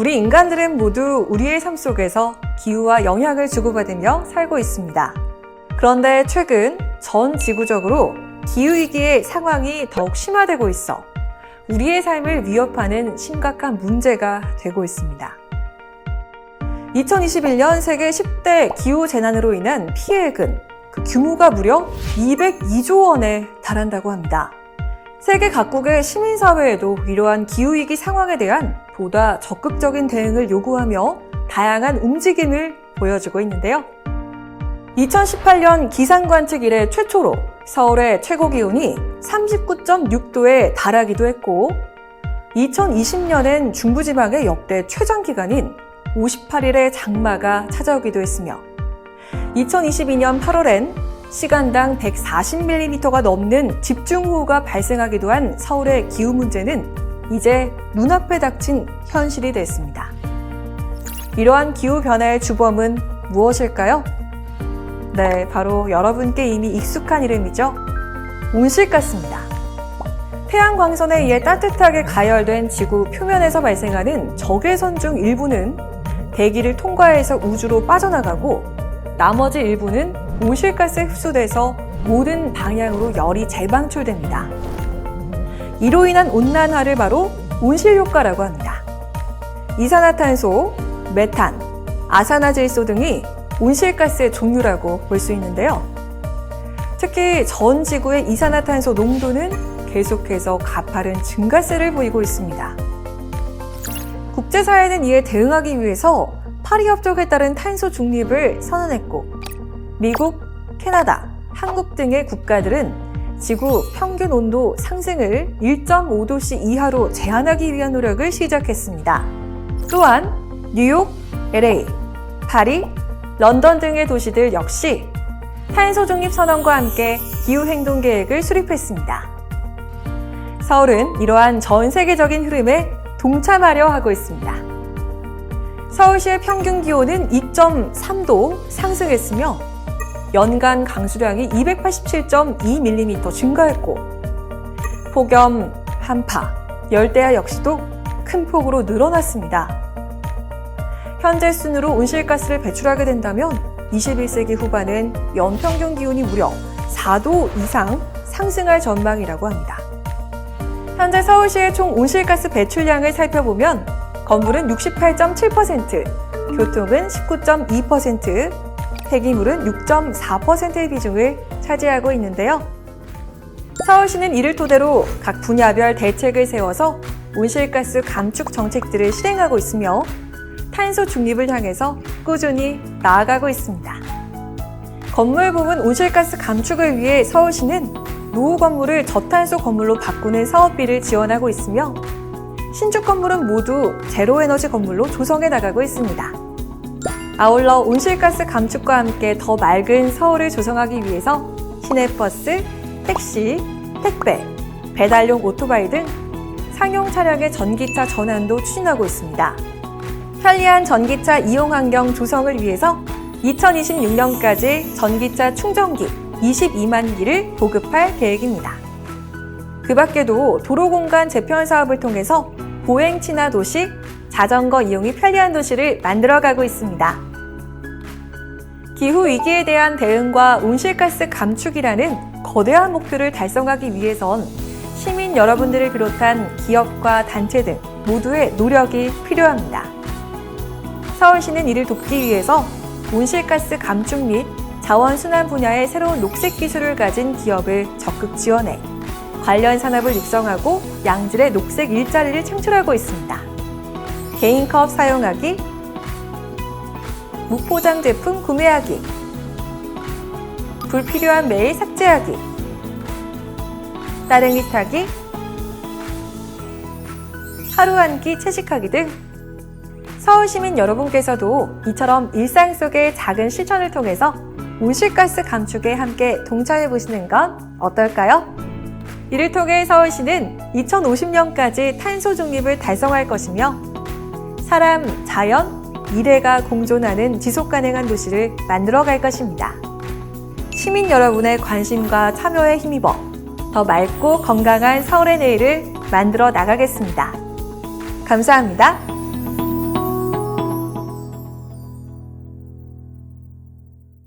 우리 인간들은 모두 우리의 삶 속에서 기후와 영향을 주고받으며 살고 있습니다. 그런데 최근 전 지구적으로 기후위기의 상황이 더욱 심화되고 있어 우리의 삶을 위협하는 심각한 문제가 되고 있습니다. 2021년 세계 10대 기후 재난으로 인한 피해액은 그 규모가 무려 202조 원에 달한다고 합니다. 세계 각국의 시민사회에도 이러한 기후위기 상황에 대한 보다 적극적인 대응을 요구하며 다양한 움직임을 보여주고 있는데요. 2018년 기상관측 이래 최초로 서울의 최고 기온이 39.6도에 달하기도 했고, 2020년엔 중부지방의 역대 최장 기간인 58일의 장마가 찾아오기도 했으며, 2022년 8월엔 시간당 140mm가 넘는 집중호우가 발생하기도 한 서울의 기후 문제는 이제 눈앞에 닥친 현실이 됐습니다. 이러한 기후 변화의 주범은 무엇일까요? 네, 바로 여러분께 이미 익숙한 이름이죠. 온실가스입니다. 태양광선에 의해 따뜻하게 가열된 지구 표면에서 발생하는 적외선 중 일부는 대기를 통과해서 우주로 빠져나가고 나머지 일부는 온실가스에 흡수돼서 모든 방향으로 열이 재방출됩니다. 이로 인한 온난화를 바로 온실효과라고 합니다. 이산화탄소, 메탄, 아산화질소 등이 온실가스의 종류라고 볼 수 있는데요. 특히 전 지구의 이산화탄소 농도는 계속해서 가파른 증가세를 보이고 있습니다. 국제사회는 이에 대응하기 위해서 파리협정에 따른 탄소 중립을 선언했고, 미국, 캐나다, 한국 등의 국가들은 지구 평균 온도 상승을 1.5도씨 이하로 제한하기 위한 노력을 시작했습니다. 또한 뉴욕, LA, 파리, 런던 등의 도시들 역시 탄소 중립 선언과 함께 기후 행동 계획을 수립했습니다. 서울은 이러한 전 세계적인 흐름에 동참하려 하고 있습니다. 서울시의 평균 기온은 2.3도 상승했으며 연간 강수량이 287.2mm 증가했고 폭염, 한파, 열대야 역시도 큰 폭으로 늘어났습니다. 현재 순으로 온실가스를 배출하게 된다면 21세기 후반은 연평균 기온이 무려 4도 이상 상승할 전망이라고 합니다. 현재 서울시의 총 온실가스 배출량을 살펴보면 건물은 68.7%, 교통은 19.2%, 폐기물은 6.4%의 비중을 차지하고 있는데요. 서울시는 이를 토대로 각 분야별 대책을 세워서 온실가스 감축 정책들을 실행하고 있으며 탄소 중립을 향해서 꾸준히 나아가고 있습니다. 건물 부분 온실가스 감축을 위해 서울시는 노후 건물을 저탄소 건물로 바꾸는 사업비를 지원하고 있으며 신축 건물은 모두 제로 에너지 건물로 조성해 나가고 있습니다. 아울러 온실가스 감축과 함께 더 맑은 서울을 조성하기 위해서 시내버스, 택시, 택배, 배달용 오토바이 등 상용 차량의 전기차 전환도 추진하고 있습니다. 편리한 전기차 이용 환경 조성을 위해서 2026년까지 전기차 충전기 22만 기를 보급할 계획입니다. 그 밖에도 도로 공간 재편 사업을 통해서 보행 친화 도시, 자전거 이용이 편리한 도시를 만들어가고 있습니다. 기후 위기에 대한 대응과 온실가스 감축이라는 거대한 목표를 달성하기 위해선 시민 여러분들을 비롯한 기업과 단체 등 모두의 노력이 필요합니다. 서울시는 이를 돕기 위해서 온실가스 감축 및 자원순환 분야의 새로운 녹색 기술을 가진 기업을 적극 지원해 관련 산업을 육성하고 양질의 녹색 일자리를 창출하고 있습니다. 개인컵 사용하기, 무포장 제품 구매하기, 불필요한 메일 삭제하기, 따릉이 타기, 하루 한 끼 채식하기 등 서울 시민 여러분께서도 이처럼 일상 속의 작은 실천을 통해서 온실가스 감축에 함께 동참해 보시는 건 어떨까요? 이를 통해 서울시는 2050년까지 탄소 중립을 달성할 것이며 사람, 자연, 미래가 공존하는 지속 가능한 도시를 만들어 갈 것입니다. 시민 여러분의 관심과 참여에 힘입어 더 맑고 건강한 서울의 내일을 만들어 나가겠습니다. 감사합니다.